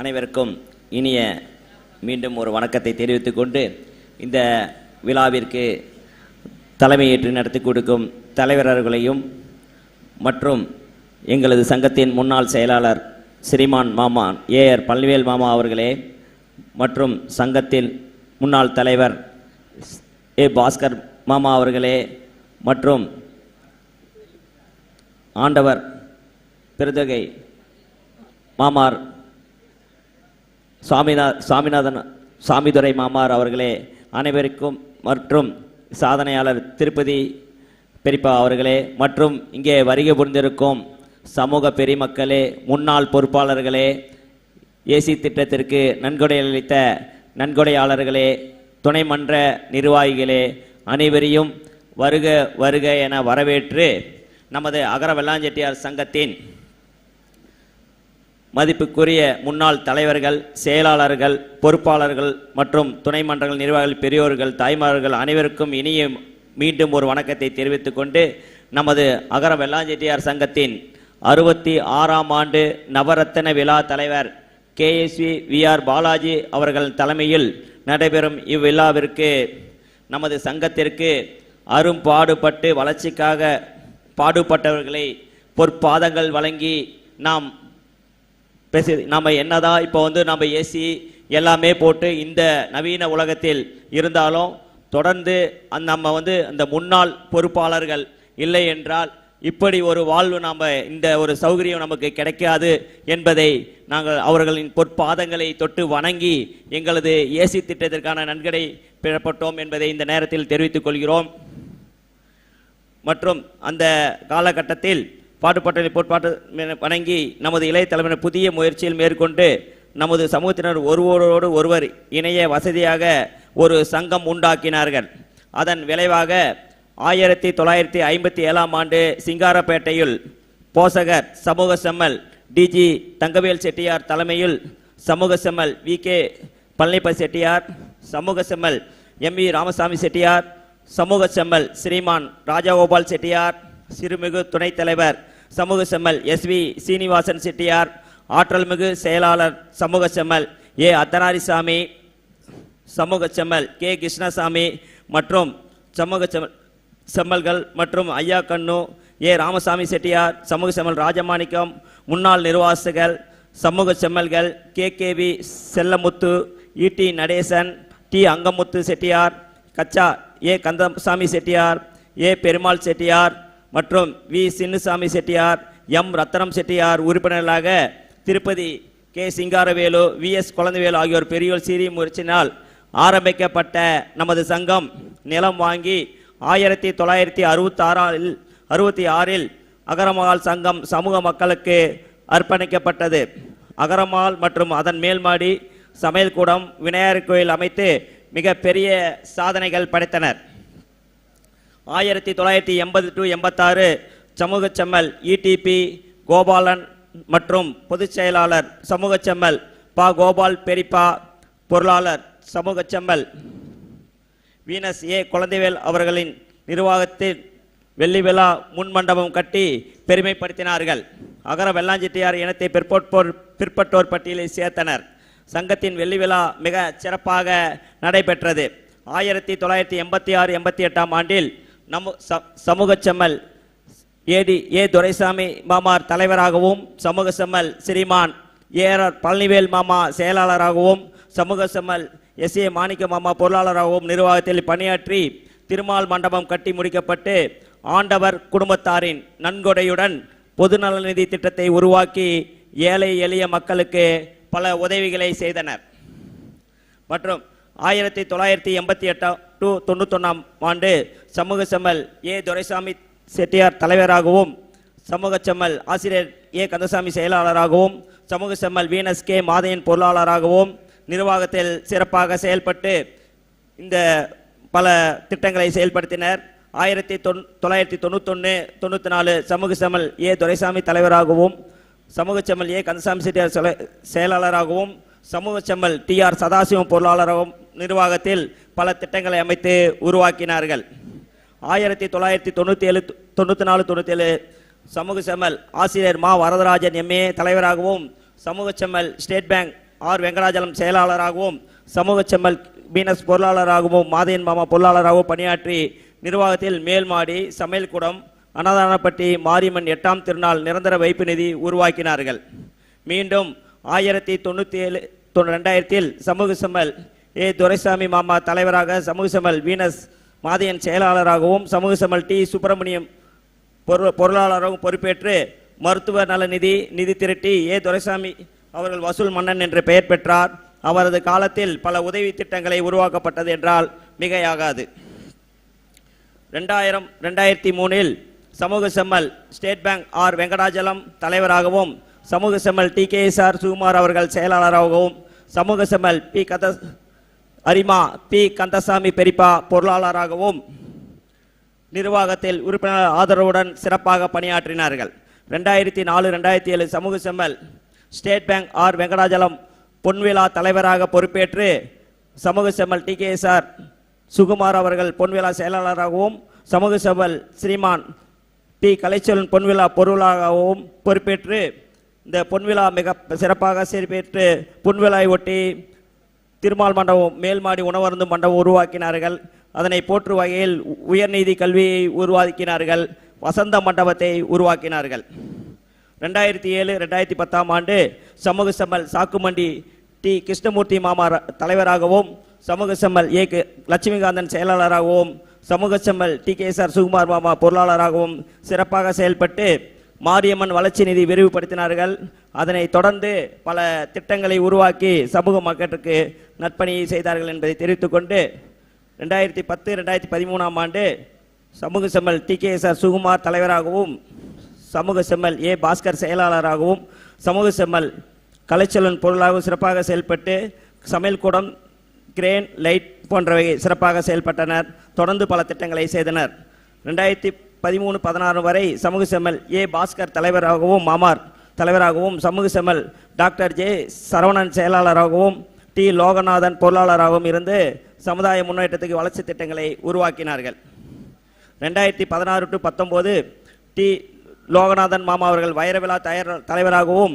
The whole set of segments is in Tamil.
அனைவருக்கும் இனிய மீண்டும் ஒரு வணக்கத்தை தெரிவித்துக் கொண்டு இந்த விழாவிற்கு தலைமையேற்று நடத்தி கொடுக்கும் தலைவரர்களையும் மற்றும் எங்களது சங்கத்தின் முன்னாள் செயலாளர் ஸ்ரீமான் மாமா ஏஆர் பல்வேல் மாமா அவர்களே மற்றும் சங்கத்தில் முன்னாள் தலைவர் ஏ பாஸ்கர் மாமா அவர்களே மற்றும் ஆண்டவர் பெருதகை மாமார் சுவாமிநா சுவாமிநாதன் சாமிதுரை மாமார் அவர்களே அனைவருக்கும் மற்றும் சாதனையாளர் திருப்பதி பெரியப்பா அவர்களே மற்றும் இங்கே வருகை புரிந்திருக்கும் சமூக பெருமக்களே முன்னாள் பொறுப்பாளர்களே ஏசி திட்டத்திற்கு நன்கொடை அளித்த நன்கொடையாளர்களே துணை மன்ற நிர்வாகிகளே அனைவரையும் வருக வருக என வரவேற்று நமது அகர வெள்ளாஞ்செட்டியார் சங்கத்தின் மதிப்புக்குரிய முன்னாள் தலைவர்கள் செயலாளர்கள் பொறுப்பாளர்கள் மற்றும் துணை மன்றங்கள் நிர்வாகிகள் பெரியோர்கள் தாய்மார்கள் அனைவருக்கும் இனிய மீண்டும் ஒரு வணக்கத்தை தெரிவித்துக் கொண்டு நமது அகர வெள்ளாஞ்செட்டியார் சங்கத்தின் அறுபத்தி ஆறாம் ஆண்டு நவரத்தன விழா தலைவர் கேஎஸ்வி வி. ஆர். பாலாஜி அவர்கள் தலைமையில் நடைபெறும் இவ்விழாவிற்கு நமது சங்கத்திற்கு அரும்பாடுபட்டு வளர்ச்சிக்காக பாடுபட்டவர்களை பொற்பாதங்கள் வழங்கி நாம் பேசி நம்ம என்னதான் இப்போ வந்து நம்ம ஏசி எல்லாமே போட்டு இந்த நவீன உலகத்தில் இருந்தாலும் தொடர்ந்து நம்ம வந்து அந்த முன்னாள் பொறுப்பாளர்கள் இல்லை என்றால் இப்படி ஒரு வாழ்வு நாம் இந்த ஒரு சௌகரியம் நமக்கு கிடைக்காது என்பதை நாங்கள் அவர்களின் பொற்பாதங்களை தொட்டு வணங்கி எங்களது ஏசி திட்டத்திற்கான நன்கடை பெறப்பட்டோம் என்பதை இந்த நேரத்தில் தெரிவித்துக் கொள்கிறோம். மற்றும் அந்த காலகட்டத்தில் பாட்டுப்பட்டலை போட்பாட்டு வணங்கி நமது இளைய தலைமையினர் புதிய முயற்சியில் மேற்கொண்டு நமது சமூகத்தினர் ஒருவரோடு ஒருவர் இணைய வசதியாக ஒரு சங்கம் உண்டாக்கினார்கள். அதன் விளைவாக ஆயிரத்தி தொள்ளாயிரத்தி ஐம்பத்தி ஏழாம் ஆண்டு சிங்காரப்பேட்டையில் போசகர் சமூக செம்மல் டிஜி தங்கவேல் செட்டியார் தலைமையில் சமூக செம்மல் வி கே பழனிப்ப செட்டியார் சமூக செம்மல் எம் வி ராமசாமி செட்டியார் சமூக செம்மல் ஸ்ரீமான் ராஜகோபால் செட்டியார் சிறுமிகு துணைத் தலைவர் சமூக செம்மல். எஸ் வி சீனிவாசன் செட்டியார் ஆற்றல்மிகு செயலாளர் சமூக செம்மல். ஏ அத்தனாரிசாமி சமூக செம்மல். கே கிருஷ்ணசாமி மற்றும் சமூக செம்மல் செம்மல்கள் மற்றும் ஐயா கண்ணு. ஏ ராமசாமி செட்டியார் சமூக செம்மல் ராஜமாணிக்கம். முன்னாள் நிர்வாசிகள் சமூக செம்மல்கள். K KV Chellamuthu ED Natesan T Angamuthu Chettiar கச்சா ஏ கந்தசாமி செட்டியார் ஏ பெருமாள் செட்டியார் மற்றும் வி. சின்னுசாமி செட்டியார் எம். ரத்தனம் செட்டியார் உறுப்பினர்களாக Tirupati K. Singaravelu V. S. Kuzhandaivelu ஆகியோர் பெரியோர் சீரிய முயற்சினால் ஆரம்பிக்கப்பட்ட நமது சங்கம் நிலம் வாங்கி ஆயிரத்தி தொள்ளாயிரத்தி அறுபத்தி ஆறில் அறுபத்தி ஆறில் அகரமகால் சங்கம் சமூக மக்களுக்கு அர்ப்பணிக்கப்பட்டது. அகரமால் மற்றும் அதன் மேல்மாடி சமையல் கூடம் விநாயகர் கோயில் அமைத்து மிக பெரிய சாதனைகள் படைத்தனர். ஆயிரத்தி தொள்ளாயிரத்தி எண்பது டு எண்பத்தாறு சமூக செம்மல் இடிபி கோபாலன் மற்றும் பொதுச் செயலாளர் சமூக செம்மல் பா கோபால் பெரிப்பா பொருளாளர் சமூக செம்மல் வீனஸ் ஏ குழந்தைவேல் அவர்களின் நிர்வாகத்தில் வெள்ளி விழா முன் மண்டபம் கட்டி பெருமைப்படுத்தினார்கள். அகர வெள்ளாஞ்சிட்டியார் இனத்தை பிற்போர் பிற்பட்டோர் பட்டியலில் சேர்த்தனர். சங்கத்தின் வெள்ளி விழா மிக சிறப்பாக நடைபெற்றது. ஆயிரத்தி தொள்ளாயிரத்தி எண்பத்தி ஆறு எண்பத்தி எட்டாம் ஆண்டில் நம்ம சமூக செம்மல். ஏடி ஏ துரைசாமி மாமார் தலைவராகவும் சமூக செம்மல் ஸ்ரீமான் ஏஆர் பழனிவேல் மாமா செயலாளராகவும் சமூக செம்மல் எஸ் ஏ மாணிக்க மாமா பொருளாளராகவும் நிர்வாகத்தில் பணியாற்றி திருமால் மண்டபம் கட்டி முடிக்கப்பட்டு ஆண்டவர் குடும்பத்தாரின் நன்கொடையுடன் பொதுநல நிதி திட்டத்தை உருவாக்கி ஏழை எளிய மக்களுக்கு பல உதவிகளை செய்தனர். மற்றும் ஆயிரத்தி தொள்ளாயிரத்தி எண்பத்தி எட்டாம் டு தொண்ணூத்தொன்னாம் ஆண்டு சமூக செம்மல் ஏ. துரைசாமி செட்டியார் தலைவராகவும் சமூக செம்மல் ஆசிரியர் ஏ. கந்தசாமி செயலாளராகவும் சமூக செம்மல் வீனஸ் கே. மாதையன் பொருளாளராகவும் நிர்வாகத்தில் சிறப்பாக செயல்பட்டு இந்த பல திட்டங்களை செயல்படுத்தினர். ஆயிரத்தி தொன் தொள்ளாயிரத்தி தொண்ணூத்தொன்று தொண்ணூற்றி நாலு சமூக செம்மல் ஏ. துரைசாமி தலைவராகவும் சமூக செம்மல் ஏ. கந்தசாமி செட்டியார் செயலாளராகவும் சமூக செம்மல் டி. ஆர். சதாசிவம் பொருளாளராகவும் நிர்வாகத்தில் பல திட்டங்களை அமைத்து உருவாக்கினார்கள். ஆயிரத்தி தொள்ளாயிரத்தி தொண்ணூற்றி ஏழு தொண்ணூற்றி நாலு தொண்ணூற்றி ஏழு சமூக செம்மல் ஆசிரியர் மா. வரதராஜன் எம்ஏ. தலைவராகவும் சமூக செம்மல் ஸ்டேட் பேங்க் ஆர். வெங்கடாஜலம் செயலாளராகவும் சமூக செம்மல் பீனஸ் பொருளாளராகவும் மாதையன் மாமா பொருளாளராகவும் பணியாற்றி நிர்வாகத்தில் மேல்மாடி சமையல்கூடம் அன்னதானப்பட்டி மாரியம்மன் எட்டாம் திருநாள் நிரந்தர வைப்பு நிதி உருவாக்கினார்கள். மீண்டும் ஆயிரத்தி தொண்ணூற்றி ஏழு தொண்ணூ ரெண்டாயிரத்தில் சமூக செம்மல் ஏ துரைசாமி மாமா தலைவராக சமூக செம்மல் வீனஸ் மாதையன் செயலாளராகவும் சமூக செம்மல் டி சுப்பிரமணியம் பொரு பொருளாளராகவும் பொறுப்பேற்று மருத்துவ நல நிதி நிதி திரட்டி ஏ துரைசாமி அவர்கள் வசூல் மன்னன் என்று பெயர் பெற்றார். அவரது காலத்தில் பல உதவி திட்டங்களை உருவாக்கப்பட்டது என்றால் மிகையாகாது. ரெண்டாயிரம் ரெண்டாயிரத்தி மூணில் சமூக செம்மல் ஸ்டேட் பேங்க் ஆர் வெங்கடாஜலம் தலைவராகவும் சமூக செம்மல் T K S R Sukumar அவர்கள் செயலாளராகவும் சமூக செம்மல் பி கத அரிமா பி. கந்தசாமி பெரிப்பா பொருளாளராகவும் நிர்வாகத்தில் உறுப்பினர் ஆதரவுடன் சிறப்பாக பணியாற்றினார்கள். ரெண்டாயிரத்தி நாலு ரெண்டாயிரத்தி ஏழு சமூக செம்மல் ஸ்டேட் பேங்க் ஆர். வெங்கடாஜலம் பொன்விழா தலைவராக பொறுப்பேற்று சமூக செம்மல் டி. கே. ஆர். சுகுமார் அவர்கள் பொன்விழா செயலாளராகவும் சமூக செம்மல் ஸ்ரீமான் பி. கலைச்செல்வன் பொன்விழா பொருளாகவும் பொறுப்பேற்று இந்த பொன்விழா மிக சிறப்பாக சிறப்பேற்று பொன்விழாவை ஒட்டி திருமால் மண்டபம் மேல்மாடி உணவருந்து மண்டபம் உருவாக்கினார்கள். அதனை போற்று வகையில் உயர்நீதி கல்வியை உருவாக்கினார்கள். வசந்த மண்டபத்தை உருவாக்கினார்கள். ரெண்டாயிரத்தி ஏழு ரெண்டாயிரத்தி பத்தாம் ஆண்டு சமூக செம்மல் சாக்குமண்டி டி. கிருஷ்ணமூர்த்தி மாமா ர- தலைவராகவும் சமூக செம்மல் ஏ. கே- லட்சுமிகாந்தன் செயலாளராகவும் சமூக செம்மல் T. K. S. R. Sukumar மாமா பொருளாளராகவும் சிறப்பாக செயல்பட்டு மாரியம்மன் வளர்ச்சி நிதி விரிவுபடுத்தினார்கள். அதனை தொடர்ந்து பல திட்டங்களை உருவாக்கி சமூக மக்களுக்கு நற்பணியை செய்தார்கள் என்பதை தெரிவித்துக்கொண்டு ரெண்டாயிரத்தி பத்து ரெண்டாயிரத்தி பதிமூணாம் ஆண்டு சமூக செம்மல் T K S R Sukumar தலைவராகவும் சமூக செம்மல் ஏ பாஸ்கர் செயலாளராகவும் சமூக செம்மல் கலைச்செல்வன் பொருளாகவும் சிறப்பாக செயல்பட்டு சமையல்கூடம் கிரேன் லைட் போன்றவை சிறப்பாக செயல்பட்டனர். தொடர்ந்து பல திட்டங்களை செய்தனர். ரெண்டாயிரத்தி பதிமூணு பதினாறு வரை சமூக செம்மல் ஏ. பாஸ்கர் தலைவராகவும் மாமார் தலைவராகவும் சமூக செம்மல் டாக்டர் ஜே. சரவணன் செயலாளராகவும் டி. லோகநாதன் பொருளாளராகவும் இருந்து சமுதாய முன்னேற்றத்துக்கு வளர்ச்சி திட்டங்களை உருவாக்கினார்கள். ரெண்டாயிரத்தி பதினாறு டு பத்தொம்போது டி. லோகநாதன் மாமா அவர்கள் வைரவிழா தயார் தலைவராகவும்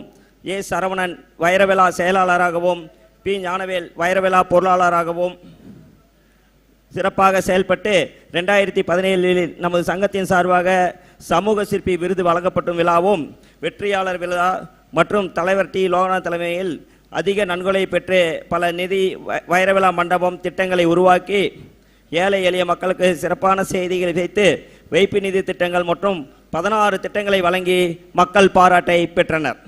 ஏ. சரவணன் வைரவிழா செயலாளராகவும் பி. ஞானவேல் வைரவிழா பொருளாளராகவும் சிறப்பாக செயல்பட்டு ரெண்டாயிரத்தி பதினேழில் நமது சங்கத்தின் சார்பாக சமூக சிற்பி விருது வழங்கப்படும் விழாவும் வெற்றியாளர் விழா மற்றும் தலைவர் டி. லோகநாத் தலைமையில் அதிக நன்கொலை பெற்று பல நிதி வைரவிழா மண்டபம் திட்டங்களை உருவாக்கி ஏழை எளிய மக்களுக்கு சிறப்பான செய்திகளை வைத்து வைப்பு நிதி திட்டங்கள் மற்றும் பதினாறு திட்டங்களை வழங்கி மக்கள் பாராட்டை பெற்றனர்.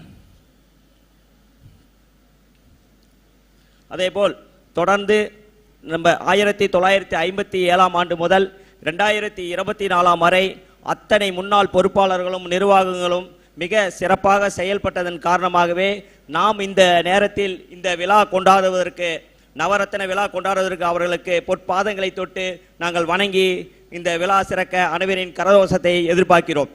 அதேபோல் தொடர்ந்து நம்ம ஆயிரத்தி தொள்ளாயிரத்தி ஐம்பத்தி ஏழாம் ஆண்டு முதல் ரெண்டாயிரத்தி இருபத்தி நாலாம் வரை அத்தனை முன்னாள் பொறுப்பாளர்களும் நிர்வாகங்களும் மிக சிறப்பாக செயல்பட்டதன் காரணமாகவே நாம் இந்த நேரத்தில் இந்த விழா கொண்டாடுவதற்கு நவரத்ன விழா கொண்டாடுவதற்கு அவர்களுக்கு பொற்பாதங்களை தொட்டு நாங்கள் வணங்கி இந்த விழா சிறக்க அனைவரின் கரதோஷத்தை எதிர்பார்க்கிறோம்.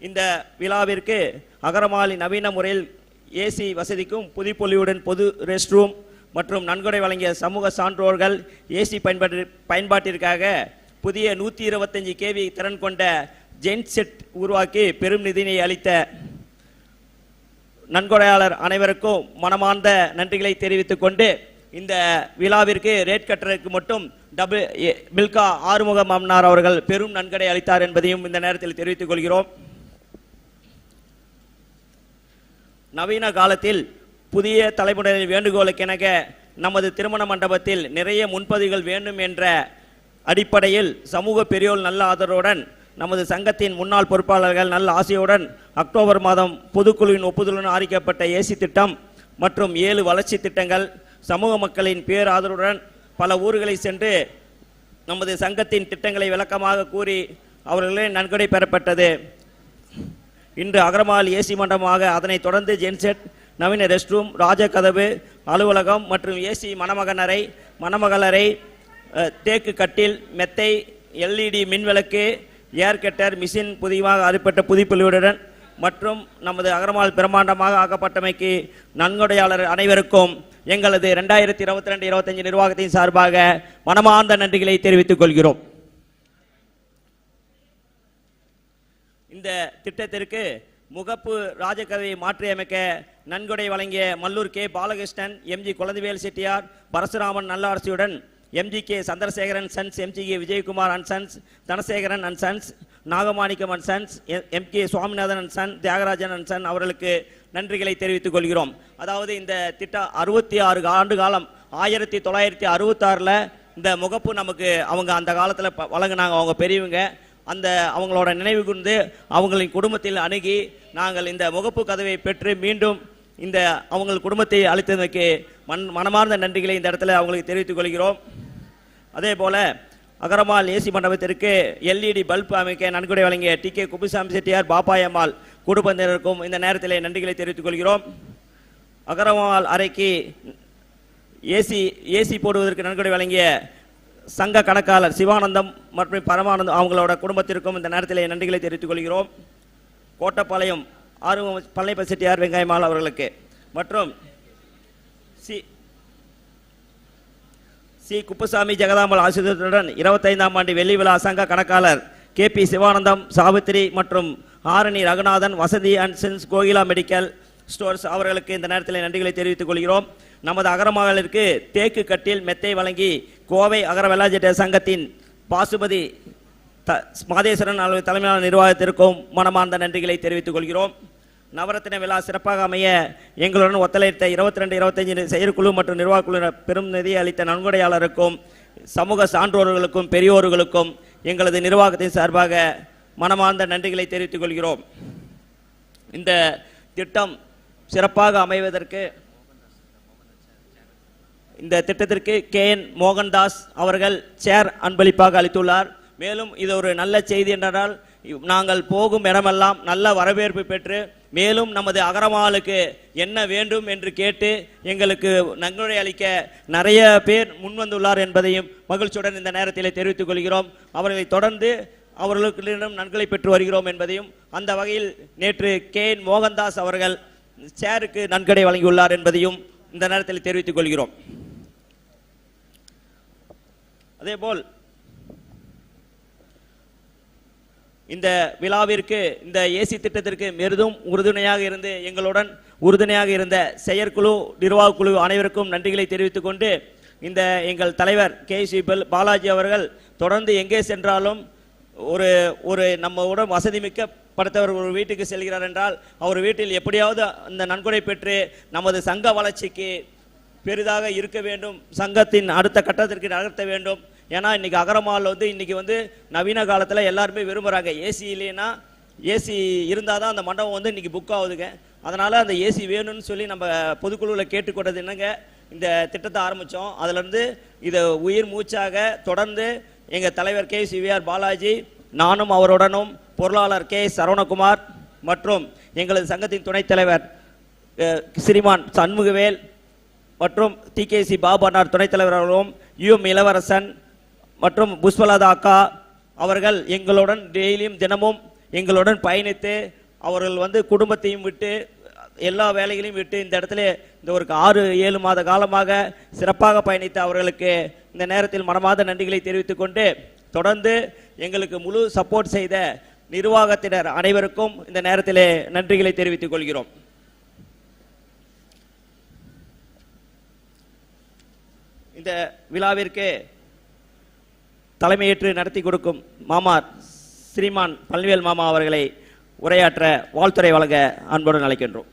இந்த விழாவிற்கு அகரமாலி நவீன முறையில் ஏசி வசதிக்கும் புதுப்பொலிவுடன் பொது ரெஸ்ட் ரூம் மற்றும் நன்கொடை வழங்கிய சமூக சான்றோர்கள் ஏசி பயன்பாட்டு பயன்பாட்டிற்காக புதிய நூற்றி இருபத்தஞ்சி கேவி திறன் கொண்ட ஜென் செட் உருவாக்கி பெரும் நிதியினை அளித்த நன்கொடையாளர் அனைவருக்கும் மனமார்ந்த நன்றிகளை தெரிவித்துக் கொண்டு இந்த விழாவிற்கு ரேட் கட்டுறதுக்கு மட்டும் டபுள் மில்கா ஆறுமுக மாமனார் அவர்கள் பெரும் நன்கொடை அளித்தார் என்பதையும் இந்த நேரத்தில் தெரிவித்துக் கொள்கிறோம். நவீன காலத்தில் புதிய தலைமுறையின் வேண்டுகோளுக்கெனக நமது திருமண மண்டபத்தில் நிறைய முன்பதிவுகள் வேண்டும் என்ற அடிப்படையில் சமூக பெரியோர் நல்ல ஆதரவுடன் நமது சங்கத்தின் முன்னாள் பொறுப்பாளர்கள் நல்ல ஆசையுடன் அக்டோபர் மாதம் பொதுக்குழுவின் ஒப்புதலுடன் ஆரிக்கப்பட்ட ஏசி திட்டம் மற்றும் ஏழு வளர்ச்சி திட்டங்கள் சமூக மக்களின் பேராதரவுடன் பல ஊர்களை சென்று நமது சங்கத்தின் திட்டங்களை விளக்கமாக கூறி அவர்களே நன்கொடை பெறப்பட்டது. இன்று அகரமால் ஏசி மண்டபமாக அதனைத் தொடர்ந்து ஜென்செட் நவீன ரெஸ்ட் ரூம் ராஜகதவு அலுவலகம் மற்றும் ஏசி மணமகனரை மணமகளரை தேக்கு கட்டில் மெத்தை எல்இடி மின்விளக்கு ஏர் கட்டர் மிஷின் புதியமாக அறிப்பட்ட புதுப்பிள்ளையுடன் மற்றும் நமது அகரமால் பிரம்மாண்டமாக ஆக்கப்பட்டமைக்கு நன்கொடையாளர் அனைவருக்கும் எங்களது ரெண்டாயிரத்தி இருபத்தி ரெண்டு இருபத்தஞ்சு நிர்வாகத்தின் சார்பாக மனமார்ந்த நன்றிகளை தெரிவித்துக் கொள்கிறோம். இந்த திட்டத்திற்கு முகப்பு ராஜகதையை மாற்றியமைக்க நன்கொடை வழங்கிய Mallur K. Balakrishnan MG Kuzhandaivel Chettiar Parasuraman நல்லாரசியுடன் MG K. Chandrasekaran sons MG K. Vijayakumar and sons Dhanasekaran and sons Nagamanickam and sons M. K. Swaminathan and son Thiyagarajan and son அவர்களுக்கு நன்றிகளை தெரிவித்துக் கொள்கிறோம். அதாவது இந்த திட்டம் அறுபத்தி ஆறு ஆண்டு காலம் ஆயிரத்தி தொள்ளாயிரத்தி அறுபத்தாறில் இந்த முகப்பு நமக்கு அவங்க அந்த காலத்தில் வழங்கினாங்க. அவங்க பெரியவங்க. அந்த அவங்களோட நினைவு கூர்ந்து அவங்களின் குடும்பத்தில் அணுகி நாங்கள் இந்த முகப்பு கதவை பெற்று மீண்டும் இந்த அவங்கள் குடும்பத்தை அளித்ததற்கு மண் மனமார்ந்த நன்றிகளை இந்த இடத்துல அவங்களுக்கு தெரிவித்துக் கொள்கிறோம். அதே போல அகரமால் ஏசி மண்டபத்திற்கு எல்இடி பல்ப் அமைக்க நன்கொடை வழங்கிய டி கே குப்புசாமி செட்டியார் பாப்பாயம்மாள் குடும்பத்தினருக்கும் இந்த நேரத்தில் நன்றிகளை தெரிவித்துக் கொள்கிறோம். அகரமால் அறைக்கு ஏசி ஏசி போடுவதற்கு நன்கொடை வழங்கிய சங்க கணக்காளர் சிவானந்தம் மற்றும் பரமானந்தம் அவங்களோட குடும்பத்திற்கும் இந்த நேரத்தில் நன்றிகளை தெரிவித்துக் கொள்கிறோம். கோட்டப்பாளையம் ஆர்வம் பழனிப்ப செட்டியார் வெங்காயமால் அவர்களுக்கு. மற்றும் சி சி குப்புசாமி ஜெகதாம்பல் ஆசிரியத்துடன் இருபத்தைந்தாம் ஆண்டு வெள்ளி விழா சங்க கணக்காளர் கே பி சிவானந்தம் சாவித்திரி மற்றும் ஆரணி ரகுநாதன் வசதி and sons Kokila medical stores அவர்களுக்கு இந்த நேரத்தில் நன்றிகளை தெரிவித்துக் கொள்கிறோம். நமது அகரமகளிற்கு தேக்கு கட்டில் மெத்தை வழங்கி கோவை அகர வெள்ளாஜெட்ட சங்கத்தின் பாசுபதி த மாதேஸ்வரன் அளவு தலைமையிலான நிர்வாகத்திற்கும் மனமார்ந்த நன்றிகளை தெரிவித்துக் கொள்கிறோம். நவரத்தின விழா சிறப்பாக அமைய எங்களுடன் ஒத்துழைத்த இருபத்தி ரெண்டு இருபத்தஞ்சு செயற்குழு மற்றும் நிர்வாகக்குழு பெரும் நிதி அளித்த நன்கொடையாளருக்கும் சமூக சான்றோர்களுக்கும் பெரியோர்களுக்கும் எங்களது நிர்வாகத்தின் சார்பாக மனமார்ந்த நன்றிகளை தெரிவித்துக் கொள்கிறோம். இந்த திட்டம் சிறப்பாக அமைவதற்கு இந்த திட்டத்திற்கு கே என் மோகன்தாஸ் அவர்கள் சேர் அன்பளிப்பாக அளித்துள்ளார். மேலும் இது ஒரு நல்ல செய்தி என்றால் நாங்கள் போகும் இடமெல்லாம் நல்ல வரவேற்பு பெற்று மேலும் நமது அகரமாலுக்கு என்ன வேண்டும் என்று கேட்டு எங்களுக்கு நன்கொடை அளிக்க நிறைய பேர் முன்வந்துள்ளார் என்பதையும் மகிழ்ச்சியுடன் இந்த நேரத்தில் தெரிவித்துக் கொள்கிறோம். அவர்களை தொடர்ந்து அவர்களுக்கிடம் நன்கொடை பெற்று வருகிறோம் என்பதையும் அந்த வகையில் நேற்று கே என் மோகன்தாஸ் அவர்கள் சேருக்கு நன்கொடை வழங்கியுள்ளார் என்பதையும் இந்த நேரத்தில் தெரிவித்துக் கொள்கிறோம். அதேபோல் இந்த விழாவிற்கு இந்த ஏசி திட்டத்திற்கு பெரிதும் உறுதுணையாக இருந்து எங்களுடன் உறுதுணையாக இருந்த செயற்குழு நிர்வாக குழு அனைவருக்கும் நன்றிகளை தெரிவித்துக் கொண்டு இந்த எங்கள் தலைவர் கே. சி. பாலாஜி அவர்கள் தொடர்ந்து எங்கே சென்றாலும் ஒரு ஒரு நம்மவுடன் வசதி மிக்க படுத்தவர் ஒரு வீட்டுக்கு செல்கிறார் என்றால் அவர் வீட்டில் எப்படியாவது அந்த நன்கொடை பெற்று நமது சங்க வளர்ச்சிக்கு பெரிதாக இருக்க வேண்டும் சங்கத்தின் அடுத்த கட்டத்திற்கு நகர்த்த வேண்டும். ஏன்னா இன்றைக்கி அகரமால் வந்து இன்றைக்கி வந்து நவீன காலத்தில் எல்லாருமே விரும்புகிறாங்க ஏசி இல்லைன்னா ஏசி இருந்தால் தான் அந்த மண்டபம் வந்து இன்றைக்கி புக் ஆகுதுங்க. அதனால் அந்த ஏசி வேணும்னு சொல்லி நம்ம பொதுக்குழுவில் கேட்டுக்கொண்டது என்னங்க? இந்த திட்டத்தை ஆரம்பித்தோம் அதுலேருந்து இதை உயிர் மூச்சாக தொடர்ந்து எங்கள் தலைவர் கே சிவிஆர் பாலாஜி நானும் அவருடனும் பொருளாளர் கே சரவணகுமார் மற்றும் எங்களது சங்கத்தின் துணைத் தலைவர் ஸ்ரீமான் சண்முகவேல் மற்றும் டிகேசி பாபனார் துணைத் தலைவர் அவர்களும் இளவரசன் மற்றும் புஷ்பலதா அக்கா அவர்கள் எங்களுடன் டெய்லியும் தினமும் எங்களுடன் பயணித்து அவர்கள் வந்து குடும்பத்தையும் விட்டு எல்லா வேலைகளையும் விட்டு இந்த இடத்துல இந்த ஒரு ஆறு ஏழு மாத காலமாக சிறப்பாக பயணித்த அவர்களுக்கு இந்த நேரத்தில் மனமாத நன்றிகளை தெரிவித்துக் கொண்டு தொடர்ந்து எங்களுக்கு முழு சப்போர்ட் செய்த நிர்வாகத்தினர் அனைவருக்கும் இந்த நேரத்திலே நன்றிகளை தெரிவித்துக் கொள்கிறோம். இந்த விழாவிற்கு தலைமையேற்று நடத்தி கொடுக்கும் மாமார் ஸ்ரீமான் பழனிவேல் மாமா அவர்களை உரையாற்ற வாழ்த்துறை வழங்க அன்புடன் அழைக்கின்றோம்.